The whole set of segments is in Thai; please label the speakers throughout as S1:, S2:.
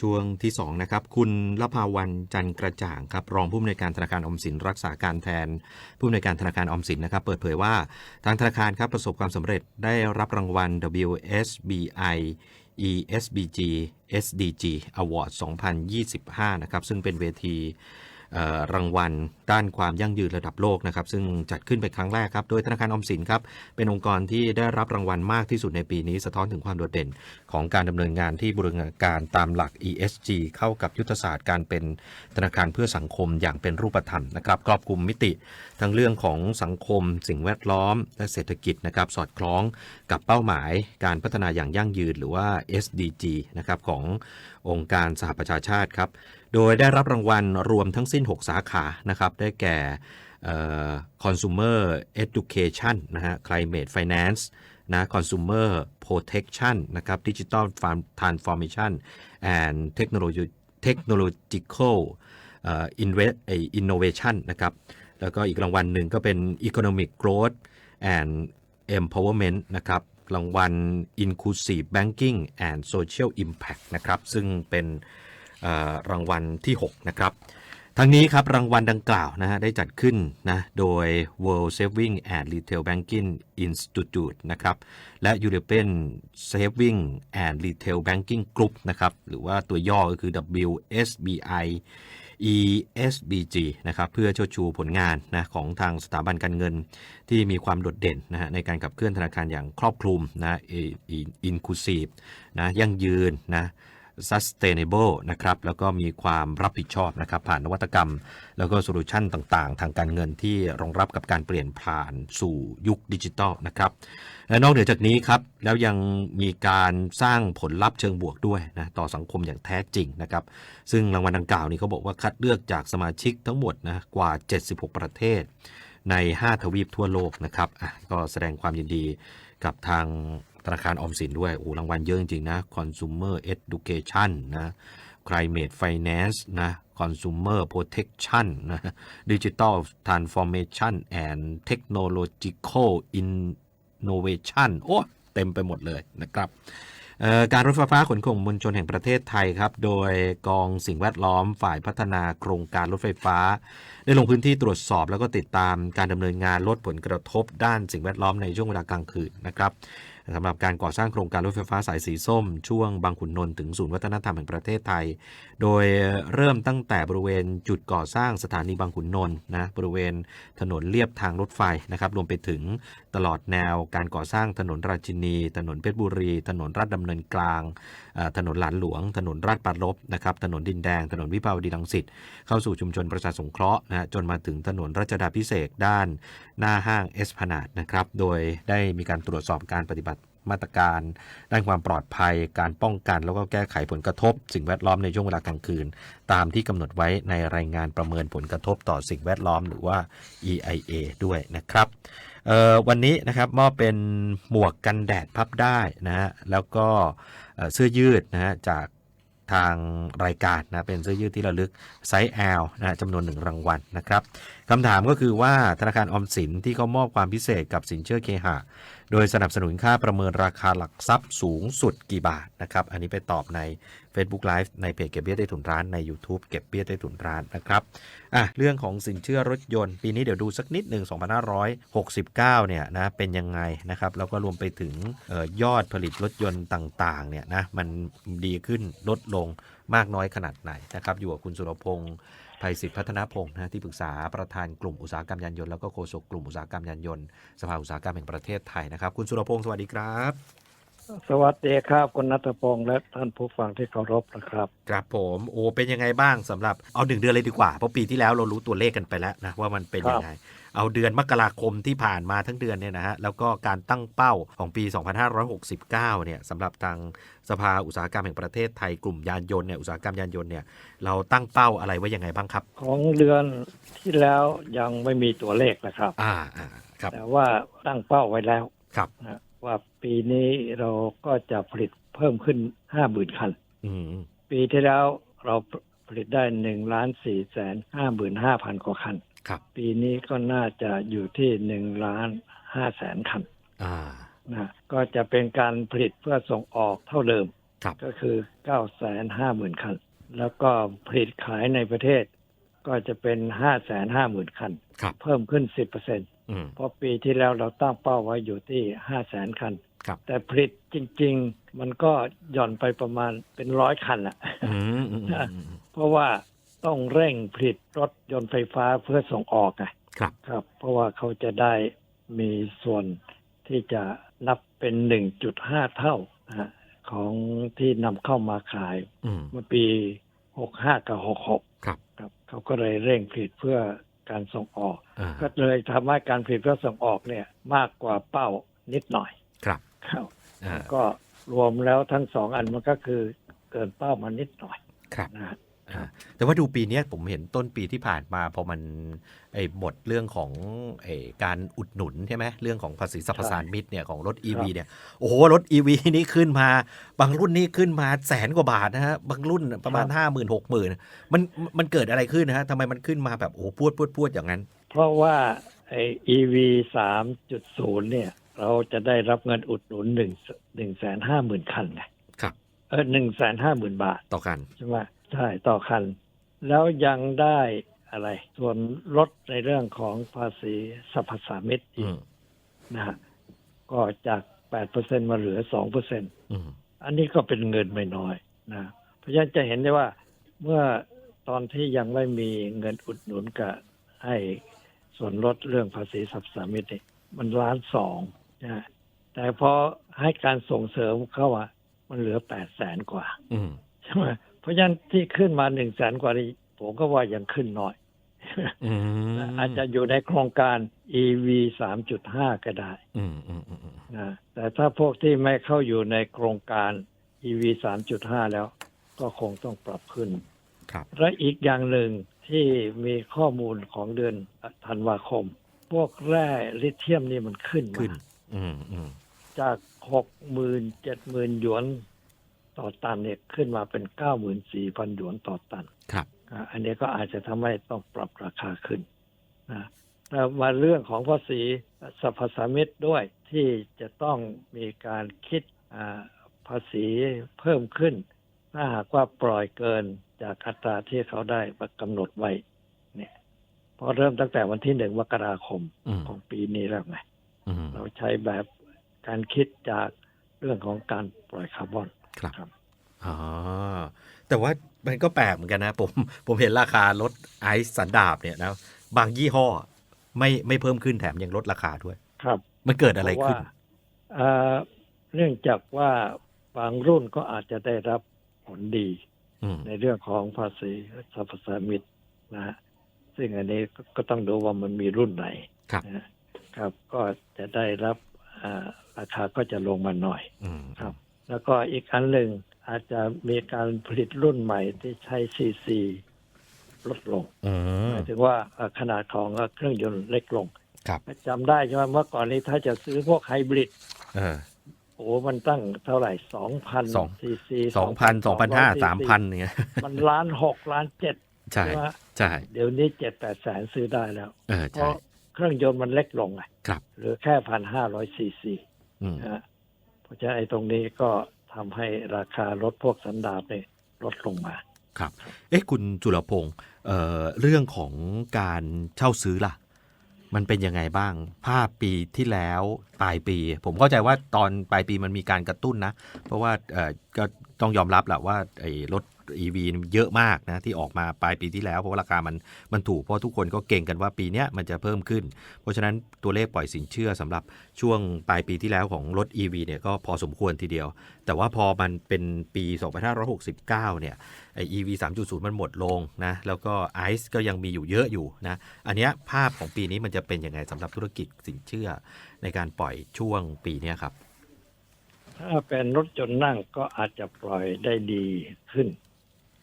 S1: ช่วงที่2นะครับคุณละภาวันจันกระจ่างครับรองผู้อำนวยการธนาคารอมสินรักษาการแทน ผู้อำนวยการธนาคารอมสินนะครับ เปิดเผยว่าทางธนาคารครับประสบความสำเร็จได้รับรางวัล WSBI ESBG SDG Award 2025 นะครับ ซึ่งเป็นเวที รางวัล ด้านความยั่งยืนระดับโลกนะครับ ซึ่งจัดขึ้นเป็นครั้งแรกครับ โดยธนาคารออมสินครับ เป็นองค์กรที่ได้รับรางวัลมากที่สุดในปีนี้ สะท้อนถึงความโดดเด่น ของการดำเนินงานที่บรณาการตามหลัก ESG เข้ากับยุทธศาสตร์การเป็นธนาคารเพื่อสังคมอย่างเป็นรูปธรรมนะครับ ครอบคลุมมิติ ทั้งเรื่องของสังคม สิ่งแวดล้อม และเศรษฐกิจนะครับ สอดคล้องกับเป้าหมายการพัฒนาอย่างยั่งยืนหรือว่า SDG นะครับขององค์การสหประชาชาติครับ โดยได้รับรางวัลรวมทั้งสิ้น 6 สาขานะครับได้แก่ consumer education นะฮะ climate finance นะ consumer protection นะครับ digital transformation and technology technological invest innovation นะครับแล้วก็อีกรางวัลหนึ่งก็เป็น economic growth and empowerment นะครับรางวัล inclusive banking and social impact นะครับ ซึ่งเป็น รางวัลที่ 6 นะครับทั้งนี้ครับรางวัลดังกล่าวนะฮะได้จัดขึ้นนะโดย World Saving and Retail Banking Institute นะครับและ European Saving and Retail Banking Group นะครับหรือว่าตัวย่อก็คือ WSBI ESBG นะครับเพื่อชดชูผลงานนะของทางสถาบันการเงินที่มีความโดดเด่นนะฮะในการขับเคลื่อนธนาคารอย่างครอบคลุมนะอินคลูซีฟนะยั่งยืนนะ sustainable นะครับแล้วก็มีความรับผิดชอบนะครับผ่านนวัตกรรม แล้วก็โซลูชันต่างๆ ทางการเงินที่รองรับกับการเปลี่ยนผ่านสู่ยุคดิจิทัลนะครับและนอกเหนือจากนี้ครับแล้วยังมีการสร้างผลลัพธ์เชิงบวกด้วยนะต่อสังคมอย่างแท้จริงนะครับซึ่งรางวัลดังกล่าวนี้เขาบอกว่าคัดเลือกจากสมาชิกทั้งหมดนะกว่า 76 ประเทศใน 5 ทวีปทั่วโลกนะครับก็แสดงความยินดีกับทาง ธนาคารออมสินด้วยโอ้รางวัลเยอะจริงๆนะ Consumer Education นะ Climate Finance นะ Consumer Protection นะ Digital Transformation and Technological Innovation โอ้เต็มไปหมดเลยนะครับการรถไฟฟ้าขนส่งมวลชนแห่งประเทศไทยครับ โดยกองสิ่งแวดล้อมฝ่ายพัฒนาโครงการรถไฟฟ้า ได้ลงพื้นที่ตรวจสอบแล้วก็ติดตามการดำเนินงานลดผลกระทบด้านสิ่งแวดล้อมในช่วงเวลากลางคืนนะครับ สำหรับการก่อสร้างโครงการรถไฟฟ้าสายสีส้ม ช่วงบางขุนนนท์ถึงศูนย์วัฒนธรรมแห่งประเทศไทย โดยเริ่มตั้งแต่บริเวณจุดก่อสร้างสถานีบางขุนนนท์นะบริเวณถนนเลียบทางรถไฟนะครับรวมไปถึงตลอดแนวการก่อสร้างถนนราชินี ถนนเพชรบุรี ถนนราชดำเนินกลาง ถนนหลานหลวง ถนนราชปารบนะครับถนนดินแดง ถนนวิภาวดีรังสิตเข้าสู่ชุมชนประชาสงเคราะห์นะฮะจนมาถึงถนนรัชดาพิเศษด้านหน้าห้างเอสพนาดนะครับโดยได้มีการตรวจสอบการปฏิบัติ มาตรการด้านความปลอดภัย การป้องกันแล้วก็แก้ไขผลกระทบ สิ่งแวดล้อมในช่วงเวลากลางคืน ตามที่กำหนดไว้ในรายงานประเมินผลกระทบต่อสิ่งแวดล้อมหรือว่า EIA ด้วยนะครับวันนี้นะครับมอบเป็นหมวกกันแดดพับได้นะฮะแล้วก็เสื้อยืดนะฮะจากทางรายการนะเป็นเสื้อยืดที่ระลึกไซส์ L นะฮะจำนวนหนึ่งรางวัลนะครับคำถามก็คือว่าธนาคารออมสินที่เขามอบความพิเศษกับสินเชื่อเคหะ โดยสนับสนุนค่าประเมินราคาหลักทรัพย์สูงสุดกี่บาทนะครับ อันนี้ไปตอบใน Facebook Live ในเพจเก็บเบี้ยได้ถุนร้านใน YouTube เก็บเบี้ยได้ถุนร้านนะครับอะเรื่องของสินเชื่อรถยนต์ ปีนี้เดี๋ยวดูสักนิดหนึ่ง2569 เนี่ยนะเป็นยังไงนะครับแล้วก็รวมไปถึงออยอดผลิตรถยนต์ต่างๆเนี่ยนะมันดีขึ้นลดลงมากน้อยขนาดไหนนะครับอยู่กับคุณสุรพงศ์ ภัยศิษฐ์พัฒนาพงศ์นะที่ปรึกษาประธานกลุ่มอุตสาหกรรมยานยนต์แล้วก็โฆษกกลุ่มอุตสาหกรรมยานยนต์สภาอุตสาหกรรมแห่งประเทศไทยนะครับ คุณสุรพงศ์สวัสดีครับ
S2: สวัสดีครับคุณนัทพงศ์และท่านผู้ฟังที่เคารพนะครับ
S1: ครับผมโอ้เป็นยังไงบ้างสำหรับเอาหนึ่งเดือนเลยดีกว่า เพราะปีที่แล้วเรารู้ตัวเลขกันไปแล้วนะว่ามันเป็นยังไง เอาเดือนมกราคมที่ผ่านมาทั้งเดือนเนี่ยนะฮะแล้วก็การตั้งเป้าของปี 2569 เนี่ยสำหรับทางสภาอุตสาหกรรมแห่งประเทศไทยกลุ่มยานยนต์เนี่ยอุตสาหกรรมยานยนต์เนี่ยเราตั้งเป้าอะไรไว้ยังไงบ้างครับ
S2: ของเดือนที่แล้วยังไม่มีตัวเลขนะครับ
S1: อ่าอ่าครับ
S2: แต่ว่าตั้งเป้าไว้แล้ว
S1: ครับ
S2: นะ ว่าปีนี้เราก็จะผลิตเพิ่มขึ้นห้าหมื่นคัน
S1: อืม
S2: ปีที่แล้วเราผลิตได้หนึ่งล้านสี่แสนห้าหมื่นห้าพันกว่าคัน
S1: ครับ
S2: ปีนี้ก็น่าจะอยู่ที่หนึ่งล้านห้าแสนคัน
S1: อ่า
S2: นะก็จะเป็นการผลิตเพื่อส่งออกเท่าเดิม
S1: ครับ
S2: ก็คือ9 5 0 0 0 0คัน แล้วก็ผลิตขายในประเทศ ก็จะเป็น5 5 0 0 0 0คัน
S1: ครับ
S2: เพิ่มขึ้น10%เอื
S1: ม
S2: พราะปีที่แล้วเราตั้งเป้าไว้อยู่ที่5 0 0 0 0 0คัน
S1: ครับ
S2: แต่ผลิตจริง ๆ มันก็หย่อนไปประมาณเป็นร้อยคันละ
S1: อืมอืมอืมอืม
S2: เพราะว่าต้องเร่งผลิตรถยนต์ไฟฟ้าเพื่อส่งออกไง
S1: ครับ
S2: ครับ เพราะว่าเขาจะได้มีส่วนที่จะนับเป็น 1.5 เท่านะฮะของที่นำเข้ามาขาย
S1: อืม
S2: เมื่อปี 65 กับ 66
S1: ครับ
S2: ครับ เขาก็เลยเร่งผลิตเพื่อการส่งออก
S1: อ่า
S2: ก็เลยทำให้การผลิตเพื่อส่งออกเนี่ย มากกว่าเป้านิดหน่อย
S1: ครับ
S2: ครับ
S1: อ่า
S2: ก็รวมแล้วทั้งสองอันมันก็คือเกินเป้ามานิดหน่อย
S1: ครับ
S2: นะฮะ
S1: อ่า แต่ว่าดูปีเนี้ยผมเห็นต้นปีที่ผ่านมาพอมันไอ้หมดเรื่องของไอ้การอุดหนุนใช่ไหมเรื่องของภาษีสรรพสานมิตเนี่ยของรถ EV เนี่ยโอ้โหรถ EV นี่ขึ้นมา บางรุ่นนี่ขึ้นมาแสนกว่าบาทนะฮะบางรุ่นประมาณ 5 0 0 0 0 0 6 0 0 0 0มันมันเกิดอะไรขึ้นนะฮะทำไมมันขึ้นมาแบบโอ้โหพวดพวดพวดอย่างนั้น
S2: เพราะว่าไอ้ EV 3.0 เนี่ย เราจะได้รับเงินอุดหนุนหนึ่งหนึ่งแสนห้าหมื่นคันไง
S1: ครับ
S2: เออหนึ่งแสนห้าหมื่นบาท
S1: ต่อกัน
S2: ใช่ไหม ใช่ต่อคัน แล้วยังได้อะไร ส่วนลดในเรื่องของภาษีสรรพสามิตอี
S1: อื
S2: ก
S1: ม
S2: นะฮะก็จากแปดเปอร์เซ็นมาเหลือสองเปอร์เซ็น
S1: อืม
S2: อันนี้ก็เป็นเงินไม่น้อยนะเพราะฉะนั้นจะเห็นได้ว่าเมื่อตอนที่ยังไม่มีเงินอุดหนุนกับให้ส่วนลดเรื่องภาษีสรรพสามิตเนี่ยมันล้านสองนะแต่พอให้การส่งเสริมเข้าอะมันเหลือแปดแสนกว่า
S1: อืม
S2: ใช่ไหม เพราะฉะนั้นที่ขึ้นมาหนึ่งแสนกว่านี่ผมก็ว่ายังขึ้นน้อย
S1: อืม
S2: อาจจะอยู่ในโครงการ EV 3.5ก็ได้
S1: อืมอืมอืมอืม
S2: นะแต่ถ้าพวกที่ไม่เข้าอยู่ในโครงการ EV 3.5แล้ว ก็คงต้องปรับขึ้น
S1: ครับ
S2: และอีกอย่างหนึ่งที่มีข้อมูลของเดือนธันวาคม พวกแร่ลิเธียมนี่มันขึ้น
S1: ขึ้น
S2: มา
S1: อืมอืม
S2: จากหกหมื่นเจ็ดหมื่นหยวน ต่อตันเนี่ยขึ้นมาเป็นเก้าหมื่นสี่พันหยวนต่อตัน
S1: ครับ
S2: อ่าอันนี้ก็อาจจะทำให้ต้องปรับราคาขึ้นนะแล้วมาเรื่องของภาษีสรรพสามิตด้วยที่จะต้องมีการคิดอ่าภาษีเพิ่มขึ้น ถ้าหากว่าปล่อยเกินจากอัตราที่เขาได้กำหนดไว้เนี่ยพอเริ่มตั้งแต่วันที่หนึ่งมกราคม
S1: อืม
S2: ของปีนี้แล้วไง
S1: อืม
S2: เราใช้แบบการคิดจากเรื่องของการปล่อยคาร์บอน
S1: ครับ
S2: ครับ
S1: อ๋อแต่ว่ามันก็แปลกเหมือนกันนะ ผมผมเห็นราคารถไอซ์สันดาบเนี่ยนะบางยี่ห้อไม่ไม่เพิ่มขึ้นแถมยังลดราคาด้วย
S2: ครับ
S1: มันเกิดอะไร
S2: เพราะ
S1: ขึ้
S2: ว่านเอ่อเนื่องจากว่าบางรุ่นก็อาจจะได้รับผลดี
S1: อืม
S2: ในเรื่องของภาษีสรรพสามิตนะฮะซึ่งอันนี้ก็ก็ต้องดูว่ามันมีรุ่นไหน
S1: ครับ
S2: นะฮะครับ ก็จะได้รับอ่าราคาก็จะลงมาหน่อย
S1: อืม
S2: ครับ แล้วก็อีกอันหนึ่งอาจจะมีการผลิตรุ่นใหม่ที่ใช้ซีซีลดลง
S1: อื
S2: ห
S1: ม
S2: มายถึงว่าเอ่อขนาดของเครื่องยนต์เล็กลง
S1: ครับ
S2: จำได้ใช่ไหมเมื่อก่อนนี้ถ้าจะซื้อพวกไฮบริด
S1: เออ
S2: โอ้มันตั้งเท่าไหร่สองพัน
S1: สอง
S2: ซีซี
S1: สองพันสองพันห้าสามพันเนี่ย
S2: มันล้านหกล้านเจ็ด
S1: ใช่
S2: ไหม
S1: ใช่
S2: เดี๋ยวนี้เจ็ดแปดแสนซื้อได้แล้ว
S1: เออ
S2: เพ
S1: ใช่
S2: ราะเครื่องยนต์มันเล็กลงไง
S1: ครับ
S2: เหลือแค่พันห้าร้อยซีซี
S1: อืม
S2: นะฮะเพ ราะฉะนั้นไอ้ตรงนี้ก็ทำให้ราคารถพวกสันดาปเนี่ยลดลงมา
S1: ครับ เอ๊ะคุณจุลพงศ์เเรื่องของการเช่าซื้อล่ะ มันเป็นยังไงบ้างภาพปีที่แล้วปลายปี ผมเข้าใจว่าตอนปลายปีมันมีการกระตุ้นนะ เพราะว่าเออก็ต้องยอมรับแหละว่าไอ้รถ EV เยอะมากนะที่ออกมาปลายปีที่แล้ว เพราะว่าราคามันมันถูกเพราะทุกคนก็เก่งกันว่าปีนี้มันจะเพิ่มขึ้น เพราะฉะนั้นตัวเลขปล่อยสินเชื่อสำหรับช่วงปลายปีที่แล้วของรถ EV เนี่ยก็พอสมควรทีเดียว แต่ว่าพอมันเป็นปี 2569 เนี่ยไอ EV 3.0 มันหมดลงนะแล้วก็ ICE ก็ยังมีอยู่เยอะอยู่นะอันนี้ภาพของปีนี้มันจะเป็นยังไงสำหรับธุรกิจสินเชื่อในการปล่อยช่วงปีนี้ครับ
S2: ถ้าเป็นรถจนนั่งก็อาจจะปล่อยได้ดีขึ้น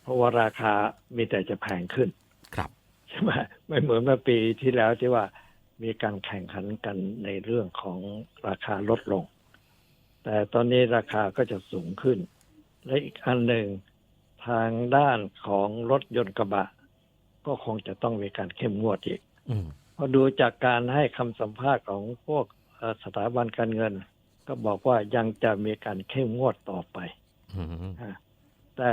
S2: เพราะว่าราคามีแต่จะแพงขึ้น
S1: ครับ
S2: ใช่ไหมไม่เหมือนเมื่อปีที่แล้วที่ว่ามีการแข่งขันกันในเรื่องของราคาลดลง แต่ตอนนี้ราคาก็จะสูงขึ้น และอีกอันหนึ่งทางด้านของรถยนต์กระบะ ก็คงจะต้องมีการเข้มงวดอีก
S1: อืม
S2: พอดูจากการให้คำสัมภาษณ์ของพวกเอ่อสถาบันการเงิน ก็บอกว่ายังจะมีการเข้มงวดต่อไป
S1: อืม
S2: แต่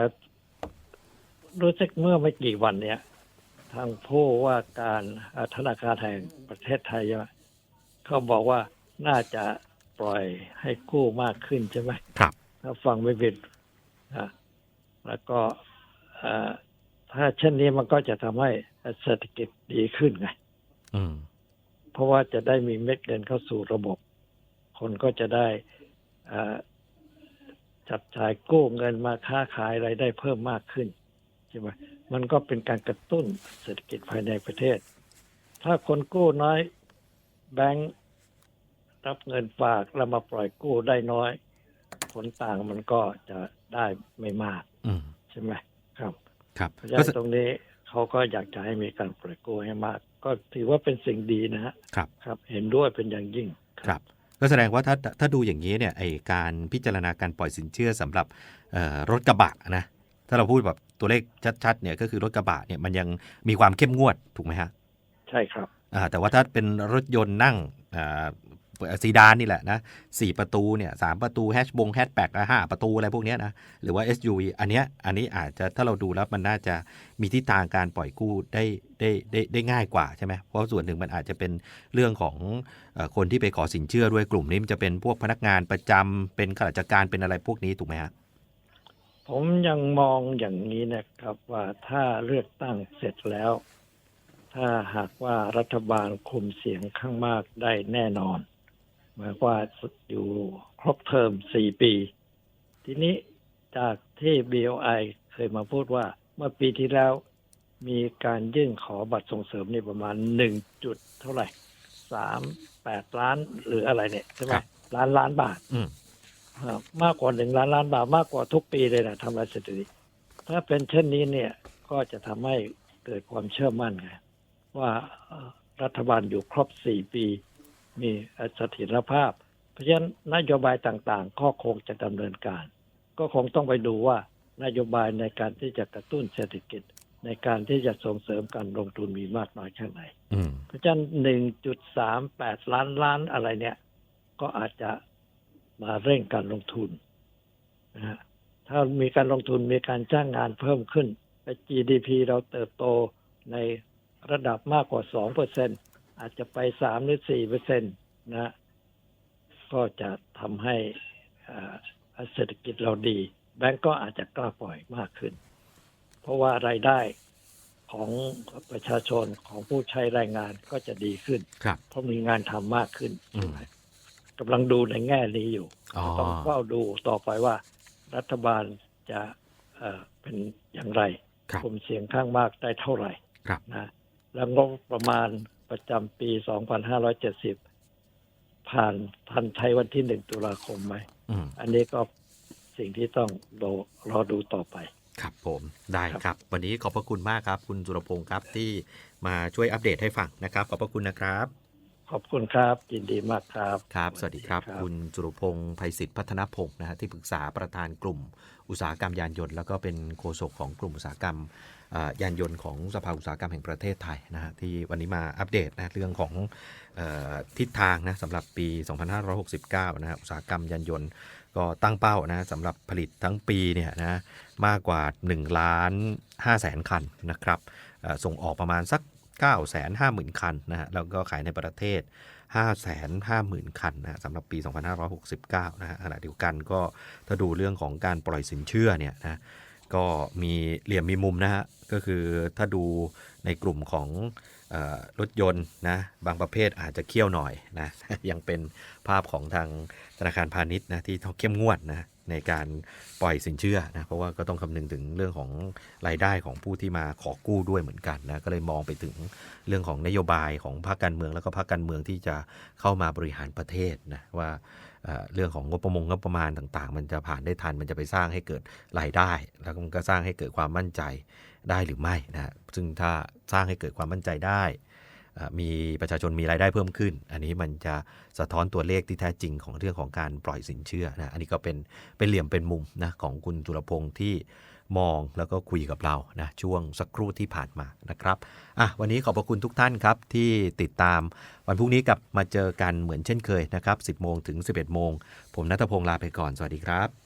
S2: รู้สึกเมื่อไม่กี่วันเนี้ยทางผู้ว่าการอ่าธนาคารแห่งประเทศไทยใช่ไหมเขาบอกว่าน่าจะปล่อยให้กู้มากขึ้นใช่ไหม
S1: ครับ
S2: ถ้าฟังไม่ผิดอะแล้วก็อ่าถ้าเช่นนี้มันก็จะทำให้เศรษฐกิจดีขึ้นไง
S1: อืม
S2: เพราะว่าจะได้มีเม็ดเงินเข้าสู่ระบบ คนก็จะได้อ่าจับจ่ายกู้เงินมาค้าขายอะไรายได้เพิ่มมากขึ้นใช่ไหมมันก็เป็นการกระตุ้นเศรษฐกิจภายในประเทศ ถ้าคนกู้น้อยแบงค์รับเงินฝากแล้วมาปล่อยกู้ได้น้อย ผลต่างมันก็จะได้ไม่มาก
S1: อืม
S2: ใช่ไหมครับ
S1: ครับ
S2: เพราะฉะ
S1: ก็
S2: นั้น
S1: แส
S2: ตรงนี้เขาก็อยากจะให้มีการปล่อยกู้ให้มาก ก็ถือว่าเป็นสิ่งดีนะฮะ
S1: ครับ
S2: ครับ เห็นด้วยเป็นอย่างยิ่ง
S1: ครับก็แสดงว่าถ้าถ้าดูอย่างนี้เนี่ยไอการพิจารณาการปล่อยสินเชื่อสำหรับเอ่อรถกระบะนะ ถ้าเราพูดแบบตัวเลขชัดๆเนี่ยก็คือรถกระบะเนี่ยมันยังมีความเข้มงวดถูกไหมฮะ
S2: ใช่ครับ
S1: อ่าแต่ว่าถ้าเป็นรถยนต์นั่งอ่าซีดานนี่แหละนะสี่ประตูเนี่ยสามประตูแฮชบงแฮชแบ็กห้าประตูอะไรพวกเนี้ยนะหรือว่า SUV อันเนี้ยอันนี้อาจจะถ้าเราดูแล้วมันน่าจะมีทิศทางการปล่อยกู้ได้ได้ได้ได้ง่ายกว่าใช่ไหมเพราะส่วนหนึ่งมันอาจจะเป็นเรื่องของเออคนที่ไปขอสินเชื่อด้วยกลุ่มนี้มันจะเป็นพวกพนักงานประจำเป็นข้าราชการเป็นอะไรพวกนี้ถูกไหมฮะ
S2: ผมยังมองอย่างนี้นะครับว่าถ้าเลือกตั้งเสร็จแล้ว ถ้าหากว่ารัฐบาลคุมเสียงข้างมากได้แน่นอนหมายความว่าอยู่ครบเทอมสี่ปี ทีนี้จากที่ BOI เคยมาพูดว่าเมื่อปีที่แล้วมีการยื่นขอบัตรส่งเสริมนี่ประมาณหนึ่งจุดเท่าไหร่สามแปดล้านหรืออะไรเนี่ยใช่ไหม
S1: ครับ
S2: ล้านล้านบาท
S1: อื ม
S2: ครับมากกว่าหนึ่งล้านล้านบาทมากกว่าทุกปีเลยนะทำรายสถิติถ้าเป็นเช่นนี้เนี่ยก็จะทำให้เกิดความเชื่อมั่นไงว่าเอ่อรัฐบาลอยู่ครบสี่ปี มีเสถียรภาพ เพราะฉะนั้นนโยบายต่างๆ ก็คงจะดำเนินการ ก็คงต้องไปดูว่านโยบายในการที่จะกระตุ้นเศรษฐกิจในการที่จะส่งเสริมการลงทุนมีมากน้อยแค่ไหน
S1: อืม
S2: เพราะฉะนั้นหนึ่งจุดสามแปดล้านล้านอะไรเนี่ย ก็อาจจะ มาเร่งการลงทุนนะฮะถ้ามีการลงทุนมีการจ้างงานเพิ่มขึ้นและ GDP เราเติบโตในระดับมากกว่าสองเปอร์เซ็นอาจจะไปสามหรือสี่เปอร์เซ็นตนะก็จะทำให้อ่าเศรษฐกิจเราดี แบงก์ก็อาจจะกล้าปล่อยมากขึ้น เพราะว่ารายได้ของประชาชนของผู้ใช้แรงงานก็จะดีขึ้น
S1: ครับ
S2: เพราะมีงานทำมากขึ้น
S1: อืม
S2: กำลังดูในแง่นี้อยู่
S1: อ๋อ
S2: ต้องเฝ้าดูต่อไปว่ารัฐบาลจะเอ่อเป็นอย่างไร
S1: ครับ
S2: กลุ่มเสียงข้างมากได้เท่าไหร่
S1: ครับ
S2: นะแล้วงบประมาณประจำปี 2570 ผ่านทันใช้วันที่หนึ่งตุลาคมไหม
S1: อืม
S2: อันนี้ก็สิ่งที่ต้องรอรอดูต่อไป
S1: ครับผมได้
S2: ครับ
S1: ครับ วันนี้ขอบพระคุณมากครับ คุณสุรพงศ์ครับที่มาช่วยอัปเดตให้ฟังนะครับ ขอบพระคุณนะครับ
S2: ขอบคุณครับยินดีมากครับ
S1: ครับ สวัสดีครับ คุณสุรพงศ์ภัยศิษฐ์พัฒนพงศ์นะฮะที่ปรึกษาประธานกลุ่ม อุตสาหกรรมยานยนต์ แล้วก็เป็นโฆษกของกลุ่มอุตสาหกรรมอ่ายานยนต์ของสภาอุตสาหกรรมแห่งประเทศไทยนะฮะที่วันนี้มาอัปเดตนะเรื่องของเออทิศทางนะสำหรับปี 2569 นะฮะอุตสาหกรรมยานยนต์ก็ตั้งเป้านะสำหรับผลิตทั้งปีเนี่ยนะมากกว่า1ล้าน5แสนคันนะครับเอ่อส่งออกประมาณสัก 9 5 0 0 0 0 คันนะฮะแล้วก็ขายในประเทศ 5 5 0 0 0 0 คันนะสำหรับปี 2569 นะฮะขณะเดียวกันก็ถ้าดูเรื่องของการปล่อยสินเชื่อเนี่ยนะก็มีเหลี่ยมมีมุมนะฮะก็คือถ้าดูในกลุ่มของรถยนต์นะบางประเภทอาจจะเคี่ยวหน่อยนะยังเป็นภาพของทางธนาคารพาณิชย์นะที่เขาเข้มงวดนะ ในการปล่อยสินเชื่อนะเพราะว่าก็ต้องคำนึงถึงเรื่องของรายได้ของผู้ที่มาขอกู้ด้วยเหมือนกันนะก็เลยมองไปถึงเรื่องของนโยบายของภาคการเมือง แล้วก็ภาคการเมืองที่จะเข้ามาบริหารประเทศนะว่าเรื่องของงบประมงงบประมาณต่าง ๆ มันจะผ่านได้ทันมันจะไปสร้างให้เกิดรายได้ แล้วมันก็สร้างให้เกิดความมั่นใจได้หรือไม่นะซึ่งถ้าสร้างให้เกิดความมั่นใจได้ มีประชาชนมีรายได้เพิ่มขึ้น อันนี้มันจะสะท้อนตัวเลขที่แท้จริงของเรื่องของการปล่อยสินเชื่อนะอันนี้ก็เป็นเป็นเหลี่ยมเป็นมุมนะของคุณจุลพงศ์ที่มองแล้วก็คุยกับเรานะช่วงสักครู่ที่ผ่านมานะครับอะวันนี้ขอบพระคุณทุกท่านครับที่ติดตามวันพรุ่งนี้กลับมาเจอกันเหมือนเช่นเคยนะครับ 10 โมงถึง 11 โมง ผมนัทพงศ์ลาไปก่อน สวัสดีครับ